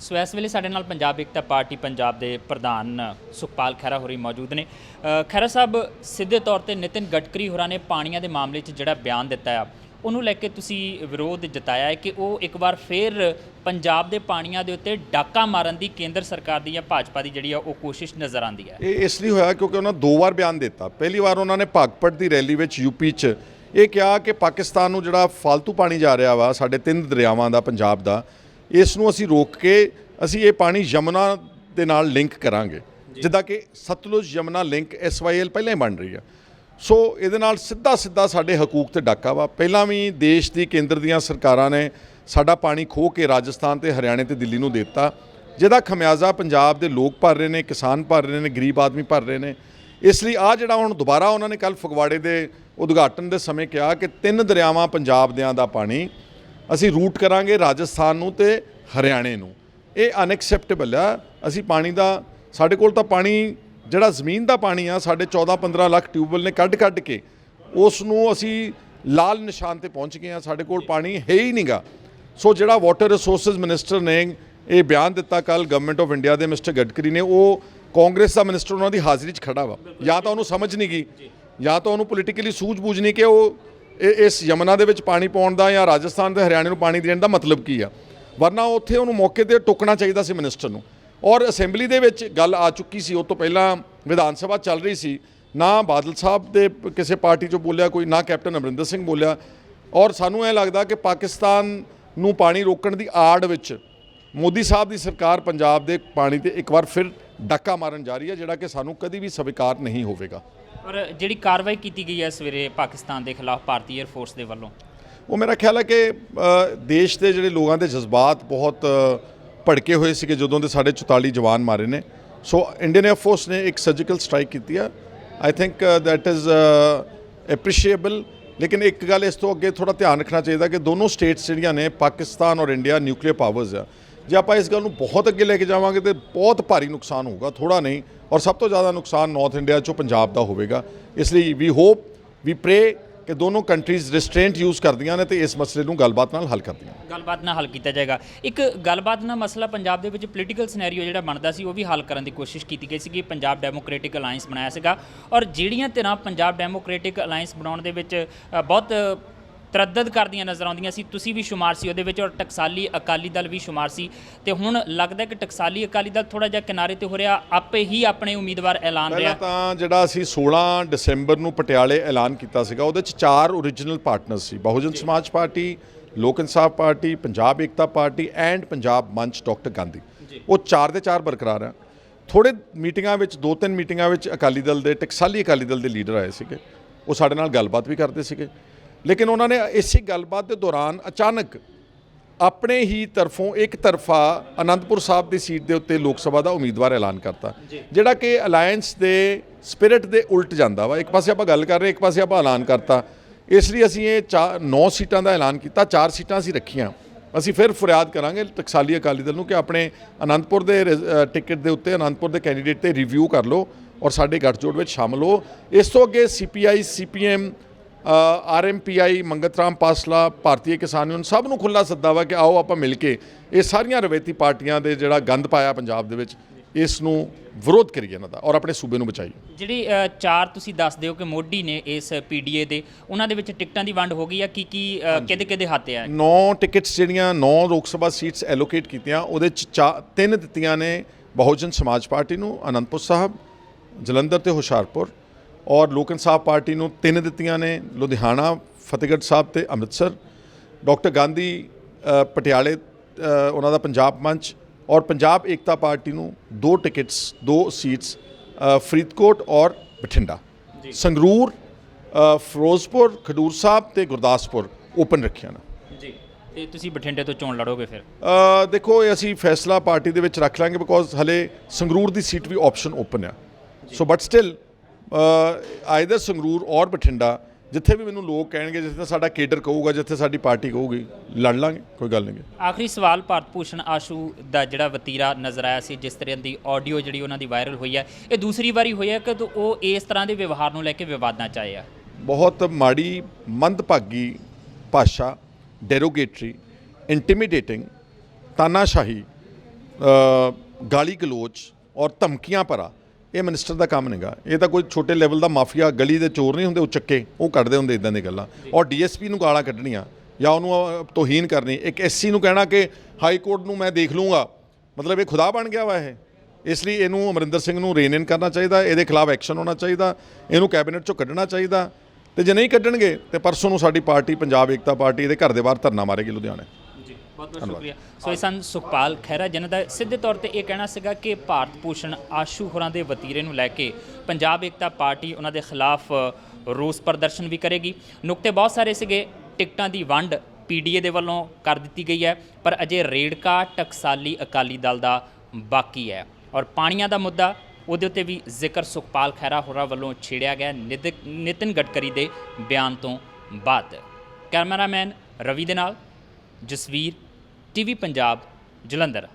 ਸੋ ਇਸ ਵੇਲੇ ਸਾਡੇ ਨਾਲ ਪੰਜਾਬ ਏਕਤਾ ਪਾਰਟੀ ਪੰਜਾਬ ਦੇ ਪ੍ਰਧਾਨ ਸੁਖਪਾਲ ਖਹਿਰਾ ਹੋਰੀ ਮੌਜੂਦ ਨੇ। ਖਹਿਰਾ ਸਾਹਿਬ, ਸਿੱਧੇ ਤੌਰ ਤੇ ਨਿਤਿਨ ਗਡਕਰੀ ਹੋਰਾਂ ਨੇ ਪਾਣੀਆਂ ਦੇ ਮਾਮਲੇ 'ਚ ਜਿਹੜਾ ਬਿਆਨ ਦਿੱਤਾ ਆ, ਉਹਨੂੰ ਲੈ ਕੇ ਤੁਸੀਂ ਵਿਰੋਧ ਜਤਾਇਆ ਹੈ ਕਿ ਉਹ ਇੱਕ ਵਾਰ ਫੇਰ ਪੰਜਾਬ ਦੇ ਪਾਣੀਆਂ ਦੇ ਉੱਤੇ ਡਾਕਾ ਮਾਰਨ ਦੀ ਕੇਂਦਰ ਸਰਕਾਰ ਦੀ ਜਾਂ ਭਾਜਪਾ ਦੀ ਜਿਹੜੀ ਆ ਉਹ ਕੋਸ਼ਿਸ਼ ਨਜ਼ਰ ਆਉਂਦੀ ਹੈ। ਇਹ ਇਸ ਲਈ ਹੋਇਆ ਕਿਉਂਕਿ ਉਹਨਾਂ ਦੋ ਵਾਰ ਬਿਆਨ ਦਿੱਤਾ। ਪਹਿਲੀ ਵਾਰ ਉਹਨਾਂ ਨੇ ਭਾਗਪਟ ਦੀ ਰੈਲੀ ਵਿੱਚ ਯੂਪੀ 'ਚ ਇਹ ਕਿਹਾ ਕਿ ਪਾਕਿਸਤਾਨ ਨੂੰ ਜਿਹੜਾ ਫालतू ਪਾਣੀ ਜਾ ਰਿਹਾ ਵਾ, ਸਾਡੇ ਤਿੰਨ ਦਰਿਆਵਾਂ ਦਾ, ਪੰਜਾਬ ਦਾ ਇਸ ਨੂੰ ਅਸੀਂ ਰੋਕ ਕੇ ਅਸੀਂ ਇਹ ਪਾਣੀ ਯਮੁਨਾ ਦੇ ਨਾਲ ਲਿੰਕ ਕਰਾਂਗੇ। ਜਿੱਦਾਂ ਕਿ ਸਤਲੁਜ ਯਮੁਨਾ ਲਿੰਕ ਐਸਵਾਈਐਲ ਪਹਿਲਾਂ ਹੀ ਬਣ ਰਹੀ ਆ ਸੋ ਇਹਦੇ ਨਾਲ ਸਿੱਧਾ ਸਿੱਧਾ ਸਾਡੇ ਹਕੂਕ ਤੇ ਡਾਕਾ ਵਾ। ਪਹਿਲਾਂ ਵੀ ਦੇਸ਼ ਦੀ ਕੇਂਦਰ ਦੀਆਂ ਸਰਕਾਰਾਂ ਨੇ ਸਾਡਾ ਪਾਣੀ ਖੋਹ ਕੇ ਰਾਜਸਥਾਨ ਤੇ ਹਰਿਆਣੇ ਤੇ ਦਿੱਲੀ ਨੂੰ ਦਿੱਤਾ। ਜਿਹਦਾ ਖਮਿਆਜ਼ਾ ਪੰਜਾਬ ਦੇ ਲੋਕ ਭਰ ਰਹੇ ਨੇ ਕਿਸਾਨ ਭਰ ਰਹੇ ਨੇ ਗਰੀਬ ਆਦਮੀ ਭਰ ਰਹੇ ਨੇ। ਇਸ ਲਈ ਆ ਜਿਹੜਾ ਹੁਣ ਦੁਬਾਰਾ ਉਹਨਾਂ ਨੇ ਕੱਲ ਫਗਵਾੜੇ ਦੇ ਉਦਘਾਟਨ ਦੇ ਸਮੇਂ ਕਿਹਾ ਕਿ ਤਿੰਨ ਦਰਿਆਵਾਂ ਪੰਜਾਬ ਦਿਆਂ ਦਾ ਪਾਣੀ ਅਸੀਂ ਰੂਟ ਕਰਾਂਗੇ ਰਾਜਸਥਾਨ ਨੂੰ ਤੇ ਹਰਿਆਣੇ ਨੂੰ। ਇਹ ਅਨਐਕਸੈਪਟੇਬਲ ਆ। ਅਸੀਂ ਪਾਣੀ ਦਾ, ਸਾਡੇ ਕੋਲ ਤਾਂ ਪਾਣੀ, ਜਿਹੜਾ ਜ਼ਮੀਨ ਦਾ ਪਾਣੀ ਆ, ਸਾਡੇ 14-15 ਲੱਖ ਟਿਊਬਵੈਲ ਨੇ ਕੱਢ ਕੱਢ ਕੇ, ਉਸ ਨੂੰ ਅਸੀਂ ਲਾਲ ਨਿਸ਼ਾਨ ਤੇ ਪਹੁੰਚ ਗਏ ਆ ਸਾਡੇ ਕੋਲ ਪਾਣੀ ਹੈ ਹੀ ਨਹੀਂਗਾ ਸੋ ਜਿਹੜਾ ਵਾਟਰ ਰਿਸੋਰਸਸ ਮਿਨਿਸਟਰ ਨੇ ਇਹ ਬਿਆਨ ਦਿੱਤਾ ਕੱਲ ਗਵਰਨਮੈਂਟ ਆਫ ਇੰਡੀਆ ਦੇ ਮਿਸਟਰ ਗਡਕਰੀ ਨੇ, ਉਹ ਕਾਂਗਰਸ ਦਾ ਮਿਨਿਸਟਰ ਉਹਨਾਂ ਦੀ ਹਾਜ਼ਰੀ 'ਚ ਖੜਾ ਵਾ। ਜਾਂ ਤਾਂ ਉਹਨੂੰ ਸਮਝ ਨਹੀਂ ਗਈ ਜਾਂ ਤਾਂ ਉਹਨੂੰ ਪੋਲੀਟੀਕਲੀ ਸੂਝ-ਬੂਝ ਨਹੀਂ ਕਿ ਉਹ ਇਹ- ਇਸ ਯਮਨਾ ਦੇ ਵਿੱਚ ਪਾਣੀ ਪਾਉਣ ਦਾ ਜਾਂ ਰਾਜਸਥਾਨ ਤੇ ਹਰਿਆਣੇ ਨੂੰ ਪਾਣੀ ਦੇਣ ਦਾ ਮਤਲਬ ਕੀ ਆ? ਵਰਨਾ ਉੱਥੇ ਉਹਨੂੰ ਮੌਕੇ ਤੇ ਟੋਕਣਾ ਚਾਹੀਦਾ ਸੀ ਮਿਨਿਸਟਰ ਨੂੰ। ਔਰ ਅਸੈਂਬਲੀ ਦੇ ਵਿੱਚ ਗੱਲ ਆ ਚੁੱਕੀ ਸੀ, ਉਹ ਤੋਂ ਪਹਿਲਾਂ ਵਿਧਾਨ ਸਭਾ ਚੱਲ ਰਹੀ ਸੀ। ਨਾ ਬਾਦਲ ਸਾਹਿਬ ਦੇ ਕਿਸੇ ਪਾਰਟੀ ਚੋਂ ਬੋਲਿਆ ਕੋਈ, ਨਾ ਕੈਪਟਨ ਅਮਰਿੰਦਰ ਸਿੰਘ ਬੋਲਿਆ। ਔਰ ਸਾਨੂੰ ਇਹ ਲੱਗਦਾ ਕਿ ਪਾਕਿਸਤਾਨ ਨੂੰ ਪਾਣੀ ਰੋਕਣ ਦੀ ਆੜ ਵਿੱਚ ਮੋਦੀ ਸਾਹਿਬ ਦੀ ਸਰਕਾਰ ਪੰਜਾਬ ਦੇ ਪਾਣੀ ਤੇ ਇੱਕ ਵਾਰ ਫਿਰ ਡਾਕਾ ਮਾਰਨ ਜਾ ਰਹੀ ਹੈ ਜਿਹੜਾ ਕਿ ਸਾਨੂੰ ਕਦੀ ਵੀ ਸਵੀਕਾਰ ਨਹੀਂ ਹੋਵੇਗਾ। ਔਰ ਜਿਹੜੀ ਕਾਰਵਾਈ ਕੀਤੀ ਗਈ ਹੈ ਸਵੇਰੇ ਪਾਕਿਸਤਾਨ ਦੇ ਖਿਲਾਫ ਭਾਰਤੀ 에ਅਰ ਫੋਰਸ ਦੇ ਵੱਲੋਂ? ਉਹ ਮੇਰਾ ਖਿਆਲ ਹੈ ਕਿ ਦੇਸ਼ ਦੇ ਜਿਹੜੇ ਲੋਕਾਂ ਦੇ ਜਜ਼ਬਾਤ ਬਹੁਤ ਭੜਕੇ ਹੋਏ ਸੀਗੇ ਜਦੋਂ ਦੇ ਸਾਡੇ 44 ਜਵਾਨ ਮਾਰੇ ਨੇ। ਸੋ ਇੰਡੀਅਨ 에ਅਰ ਫੋਰਸ ਨੇ ਇੱਕ ਸਰਜੀਕਲ ਸਟ੍ਰਾਈਕ ਕੀਤੀ ਆ। I think that is appreciable ਲੇਕਿਨ ਇੱਕ ਗੱਲ ਇਸ ਤੋਂ ਅੱਗੇ ਥੋੜਾ ਧਿਆਨ ਰੱਖਣਾ ਚਾਹੀਦਾ ਕਿ ਦੋਨੋਂ ਸਟੇਟਸ ਜਿਹੜੀਆਂ ਨੇ ਪਾਕਿਸਤਾਨ ਔਰ ਇੰਡੀਆ ਨਿਊਕਲੀਅਰ ਪਾਵਰਸ ਆ। ਜੇ ਆਪਾਂ ਇਸ ਗੱਲ ਨੂੰ ਬਹੁਤ ਅੱਗੇ ਲੈ ਕੇ ਜਾਵਾਂਗੇ ਤੇ ਬਹੁਤ ਭਾਰੀ ਨੁਕਸਾਨ ਹੋਊਗਾ ਥੋੜਾ ਨਹੀਂ, ਔਰ ਸਭ ਤੋਂ ਜ਼ਿਆਦਾ ਨੁਕਸਾਨ ਨਾਰਥ ਇੰਡੀਆ ਚੋਂ ਪੰਜਾਬ ਦਾ ਹੋਵੇਗਾ। ਇਸ ਲਈ ਵੀ ਹੋਪ ਵੀ ਪ੍ਰੇ ਕਿ ਦੋਨੋਂ ਕੰਟਰੀਜ਼ ਰਿਸਟ੍ਰੇਂਟ ਯੂਜ਼ ਕਰਦੀਆਂ ਨੇ ਤੇ ਇਸ ਮਸਲੇ ਨੂੰ ਗੱਲਬਾਤ ਨਾਲ ਹੱਲ ਕਰਦੀਆਂ ਗੱਲਬਾਤ ਨਾਲ ਹੱਲ ਕੀਤਾ ਜਾਏਗਾ। ਇੱਕ ਗੱਲਬਾਤ ਨਾਲ ਮਸਲਾ ਪੰਜਾਬ ਦੇ ਵਿੱਚ ਪੋਲੀਟੀਕਲ ਸਿਨੈਰੀਓ ਜਿਹੜਾ ਬਣਦਾ ਸੀ, ਉਹ ਵੀ ਹੱਲ ਕਰਨ ਦੀ ਕੋਸ਼ਿਸ਼ ਕੀਤੀ ਗਈ ਸੀ ਕਿ ਪੰਜਾਬ ਡੈਮੋਕ੍ਰੈਟਿਕ ਅਲਾਈਅੰਸ ਬਣਾਇਆ ਸੀਗਾ। ਔਰ ਜਿਹੜੀਆਂ ਧਿਰਾਂ ਪੰਜਾਬ ਡੈਮੋਕ੍ਰੈਟਿਕ ਅਲਾਈਅੰਸ ਬਣਾਉਣ ਦੇ ਵਿੱਚ ਬਹੁਤ ਤਰੱਦਦ ਕਰਦੀਆਂ ਨਜ਼ਰ ਆਉਂਦੀਆਂ ਸੀ। ਤੁਸੀਂ ਵੀ ਸ਼ੁਮਾਰ ਸੀ। ਉਹਦੇ ਵਿੱਚ ਔਰ ਟਕਸਾਲੀ ਅਕਾਲੀ ਦਲ ਵੀ ਸ਼ੁਮਾਰ ਸੀ। ਤੇ ਹੁਣ ਲੱਗਦਾ ਕਿ ਟਕਸਾਲੀ ਅਕਾਲੀ ਦਲ ਥੋੜਾ ਜਿਹਾ ਕਿਨਾਰੇ ਤੇ ਹੋ ਰਿਹਾ। ਆਪੇ ਹੀ ਆਪਣੇ ਉਮੀਦਵਾਰ ਐਲਾਨ ਪਹਿਲਾਂ ਰਿਹਾ ਤਾਂ ਜਿਹੜਾ ਅਸੀਂ 16 ਦਸੰਬਰ ਨੂੰ ਪਟਿਆਲੇ ਐਲਾਨ ਕੀਤਾ ਸੀਗਾ ਉਹਦੇ ਚ ਚਾਰ original partner C. Bahujan Samaj party Lok Insaf party Punjab Ekta party and Punjab Manch doctor Gandhi. ਉਹ ਚਾਰ ਦੇ ਚਾਰ ਬਰਕਰਾਰ ਆ। ਥੋੜੇ ਮੀਟਿੰਗਾਂ ਵਿੱਚ ਦੋ ਤਿੰਨ ਮੀਟਿੰਗਾਂ ਵਿੱਚ ਅਕਾਲੀ ਦਲ ਦੇ ਟਕਸਾਲੀ ਅਕਾਲੀ ਦਲ ਦੇ ਲੀਡਰ ਆਏ ਸੀਗੇ। ਉਹ ਸਾਡੇ ਨਾਲ ਗੱਲਬਾਤ ਵੀ ਕਰਦੇ ਸੀਗੇ। ਲੇਕਿਨ ਉਹਨਾਂ ਨੇ ਇਸੇ ਗੱਲਬਾਤ ਦੇ ਦੌਰਾਨ ਅਚਾਨਕ ਆਪਣੇ ਹੀ ਤਰਫੋਂ ਇੱਕ ਤਰਫਾ ਅਨੰਦਪੁਰ ਸਾਹਿਬ ਦੀ ਸੀਟ ਦੇ ਉੱਤੇ ਲੋਕ ਸਭਾ ਦਾ ਉਮੀਦਵਾਰ ਐਲਾਨ ਕਰਤਾ। ਜਿਹੜਾ ਕਿ ਅਲਾਈਅੰਸ ਦੇ ਸਪਿਰਿਟ ਦੇ ਉਲਟ ਜਾਂਦਾ ਵਾ। ਇੱਕ ਪਾਸੇ ਆਪਾਂ ਗੱਲ ਕਰ ਰਹੇ ਇੱਕ ਪਾਸੇ ਆਪਾਂ ਐਲਾਨ ਕਰਤਾ। ਇਸ ਲਈ ਅਸੀਂ ਇਹ 9 ਸੀਟਾਂ ਦਾ ਐਲਾਨ ਕੀਤਾ ਚਾਰ ਸੀਟਾਂ ਅਸੀਂ ਰੱਖੀਆਂ। ਅਸੀਂ ਫਿਰ ਫਰਿਆਦ ਕਰਾਂਗੇ ਟਕਸਾਲੀ ਅਕਾਲੀ ਦਲ ਨੂੰ ਕਿ ਆਪਣੇ ਅਨੰਦਪੁਰ ਦੇ ਟਿਕਟ ਦੇ ਉੱਤੇ ਅਨੰਦਪੁਰ ਦੇ ਕੈਂਡੀਡੇਟ ਤੇ ਰਿਵਿਊ ਕਰ ਲਓ ਔਰ ਸਾਡੇ ਗੱਠਜੋੜ ਵਿੱਚ ਸ਼ਾਮਲ ਹੋ। ਇਸ ਤੋਂ ਅੱਗੇ CPI CPM RMPI Mangat Ram Pasla Bharti Kisan union ਸਭ ਨੂੰ ਖੁੱਲਾ ਸੱਦਾ ਵਾ ਕਿ ਆਓ ਆਪਾਂ ਮਿਲ ਕੇ ਇਹ ਸਾਰੀਆਂ ਰਵੈਤੀ ਪਾਰਟੀਆਂ ਦੇ ਜਿਹੜਾ ਗੰਦ ਪਾਇਆ ਪੰਜਾਬ ਦੇ ਵਿੱਚ ਇਸ ਨੂੰ ਵਿਰੋਧ ਕਰੀਏ ਇਹਨਾਂ ਦਾ ਔਰ ਆਪਣੇ ਸੂਬੇ ਨੂੰ ਬਚਾਈਏ। ਜਿਹੜੀ ਚਾਰ ਤੁਸੀਂ ਦੱਸਦੇ ਹੋ ਕਿ ਮੋਢੀ ਨੇ ਇਸ ਪੀਡੀਏ ਦੇ ਉਹਨਾਂ ਦੇ ਵਿੱਚ ਟਿਕਟਾਂ ਦੀ ਵੰਡ ਹੋ ਗਈ ਆ ਕੀ ਕੀ ਕਿਹਦੇ ਕਿਹਦੇ ਹੱਥ ਆ ਨੌ ਟਿਕਟਸ ਜਿਹੜੀਆਂ ਨੌ ਲੋਕ ਸਭਾ ਸੀਟਸ ਐਲੋਕੇਟ ਕੀਤੀਆਂ ਉਹਦੇ ਚਾ- ਤਿੰਨ ਦਿੱਤੀਆਂ ਨੇ ਬਹੁਜਨ ਸਮਾਜ ਪਾਰਟੀ ਨੂੰ ਅਨੰਦਪੁਰ ਸਾਹਿਬ ਜਲੰਧਰ ਤੇ ਹੁਸ਼ਿਆਰਪੁਰ ਔਰ ਲੋਕ ਇਨਸਾਫ ਪਾਰਟੀ ਨੂੰ ਤਿੰਨ ਦਿੱਤੀਆਂ ਨੇ ਲੁਧਿਆਣਾ ਫਤਿਹਗੜ੍ਹ ਸਾਹਿਬ ਤੇ ਅੰਮ੍ਰਿਤਸਰ। ਡਾਕਟਰ ਗਾਂਧੀ ਪਟਿਆਲੇ ਉਹਨਾਂ ਦਾ ਪੰਜਾਬ ਮੰਚ ਔਰ ਪੰਜਾਬ ਏਕਤਾ ਪਾਰਟੀ ਨੂੰ ਦੋ ਟਿਕਟਸ ਦੋ ਸੀਟਸ ਫਰੀਦਕੋਟ ਔਰ ਬਠਿੰਡਾ। ਸੰਗਰੂਰ ਫਿਰੋਜ਼ਪੁਰ ਖਡੂਰ ਸਾਹਿਬ ਤੇ ਗੁਰਦਾਸਪੁਰ ਓਪਨ ਰੱਖਿਆ ਨਾ। ਜੀ ਤੇ ਤੁਸੀਂ ਬਠਿੰਡੇ ਤੋਂ ਚੋਣ ਲੜੋਗੇ ਫਿਰ? ਦੇਖੋ ਇਹ ਅਸੀਂ ਫੈਸਲਾ ਪਾਰਟੀ ਦੇ ਵਿੱਚ ਰੱਖ ਲਾਂਗੇ ਬਿਕੋਜ਼ ਹਲੇ ਸੰਗਰੂਰ ਦੀ ਸੀਟ ਵੀ ਆਪਸ਼ਨ ਓਪਨ ਆ। So but still either Sangrur ਔਰ ਬਠਿੰਡਾ ਜਿੱਥੇ ਵੀ ਮੈਨੂੰ ਲੋਕ ਕਹਿਣਗੇ ਜਿੱਥੇ ਸਾਡਾ ਕੇਡਰ ਕਹੂਗਾ ਜਿੱਥੇ ਸਾਡੀ ਪਾਰਟੀ ਕਹੂਗੀ ਲੜ ਲਾਂਗੇ ਕੋਈ ਗੱਲ ਨਹੀਂ। ਆਖਰੀ ਸਵਾਲ ਭਾਰਤ ਭੂਸ਼ਣ ਆਸ਼ੂ ਦਾ ਜਿਹੜਾ ਵਤੀਰਾ ਨਜ਼ਰ ਆਇਆ ਸੀ ਜਿਸ ਤਰ੍ਹਾਂ ਦੀ ਆਡੀਓ ਜਿਹੜੀ ਉਹਨਾਂ ਦੀ ਵਾਇਰਲ ਹੋਈ ਹੈ ਇਹ ਦੂਸਰੀ ਵਾਰੀ ਹੋਈ ਹੈ ਕਿ ਉਹ ਇਸ ਤਰ੍ਹਾਂ ਦੇ ਵਿਵਹਾਰ ਨੂੰ ਲੈ ਕੇ ਵਿਵਾਦਨਾ ਚਾਹੇ ਆ? ਬਹੁਤ ਮਾੜੀ ਮੰਦਭਾਗੀ ਭਾਸ਼ਾ ਡੈਰੋਗੇਟਰੀ ਇੰਟੀਮੀਡੇਟਿੰਗ ਤਾਨਾਸ਼ਾਹੀ ਗਾਲੀ ਗਲੋਚ ਔਰ ਧਮਕੀਆਂ ਭਰਾ ਇਹ ਮਿਨਿਸਟਰ ਦਾ ਕੰਮ ਨਹੀਂਗਾ ਇਹ ਤਾਂ ਕੋਈ ਛੋਟੇ ਲੈਵਲ ਦਾ ਮਾਫੀਆ ਗਲੀ ਦੇ ਚੋਰ ਨਹੀਂ ਹੁੰਦੇ ਉਹ ਚੱਕੇ ਉਹ ਕੱਢਦੇ ਹੁੰਦੇ ਇਦਾਂ ਦੀਆਂ ਗੱਲਾਂ। ਔਰ ਡੀਐਸਪੀ ਨੂੰ ਗਾਲਾਂ ਕੱਢਣੀਆਂ ਜਾਂ ਉਹਨੂੰ ਤੋਹੀਨ ਕਰਨੀ। ਇੱਕ ਐਸਸੀ ਨੂੰ ਕਹਿਣਾ ਕਿ ਹਾਈ ਕੋਰਟ ਨੂੰ ਮੈਂ ਦੇਖ ਲੂੰਗਾ। ਮਤਲਬ ਇਹ ਖੁਦਾ ਬਣ ਗਿਆ ਵਾ ਇਹ। ਇਸ ਲਈ ਇਹਨੂੰ ਅਮਰਿੰਦਰ ਸਿੰਘ ਨੂੰ ਰੇਨ ਇਨ ਕਰਨਾ ਚਾਹੀਦਾ ਇਹਦੇ ਖਿਲਾਫ ਐਕਸ਼ਨ ਹੋਣਾ ਚਾਹੀਦਾ ਇਹਨੂੰ ਕੈਬਨਿਟ ਚੋਂ ਕੱਢਣਾ ਚਾਹੀਦਾ। ਤੇ ਜੇ ਨਹੀਂ ਕੱਢਣਗੇ ਤੇ ਪਰਸੋਂ ਨੂੰ ਸਾਡੀ ਪਾਰਟੀ ਪੰਜਾਬ ਏਕਤਾ ਪਾਰਟੀ ਇਹਦੇ ਘਰ ਦੇ ਬਾਹਰ ਧਰਨਾ ਮਾਰੇਗੀ ਲੁਧਿਆਣੇ। ਬਹੁਤ ਬਹੁਤ ਸ਼ੁਕਰੀਆ। ਸੋ ਇਹ ਸਨ ਸੁਖਪਾਲ ਖਹਿਰਾ ਜਿਨ੍ਹਾਂ ਦਾ ਸਿੱਧੇ ਤੌਰ ਤੇ ਇਹ ਕਹਿਣਾ ਸੀਗਾ ਕਿ ਭਾਰਤ ਭੂਸ਼ਣ ਆਸ਼ੂ ਹੋਰਾਂ ਦੇ ਵਤੀਰੇ ਨੂੰ ਲੈ ਕੇ ਪੰਜਾਬ ਏਕਤਾ ਪਾਰਟੀ ਉਹਨਾਂ ਦੇ ਖਿਲਾਫ ਰੋਸ ਪ੍ਰਦਰਸ਼ਨ ਵੀ ਕਰੇਗੀ। ਨੁਕਤੇ ਬਹੁਤ ਸਾਰੇ ਸੀਗੇ ਟਿਕਟਾਂ ਦੀ ਵੰਡ ਪੀਡੀਏ ਦੇ ਵੱਲੋਂ ਕਰ ਦਿੱਤੀ ਗਈ ਹੈ ਪਰ ਅਜੇ ਰੇੜਕਾ ਟਕਸਾਲੀ ਅਕਾਲੀ ਦਲ ਦਾ ਬਾਕੀ ਹੈ। ਔਰ ਪਾਣੀਆਂ ਦਾ ਮੁੱਦਾ ਉਹਦੇ ਉੱਤੇ ਵੀ ਜ਼ਿਕਰ ਸੁਖਪਾਲ ਖਹਿਰਾ ਹੋਰਾਂ ਵੱਲੋਂ ਛੇੜਿਆ ਗਿਆ ਨਿਤਿ- ਨਿਤਿਨ ਗਡਕਰੀ ਦੇ ਬਿਆਨ ਤੋਂ ਬਾਅਦ। ਕੈਮਰਾਮੈਨ ਰਵੀ ਦੇ ਨਾਲ ਜਸਵੀਰ ਟੀਵੀ ਪੰਜਾਬ ਜਲੰਧਰ।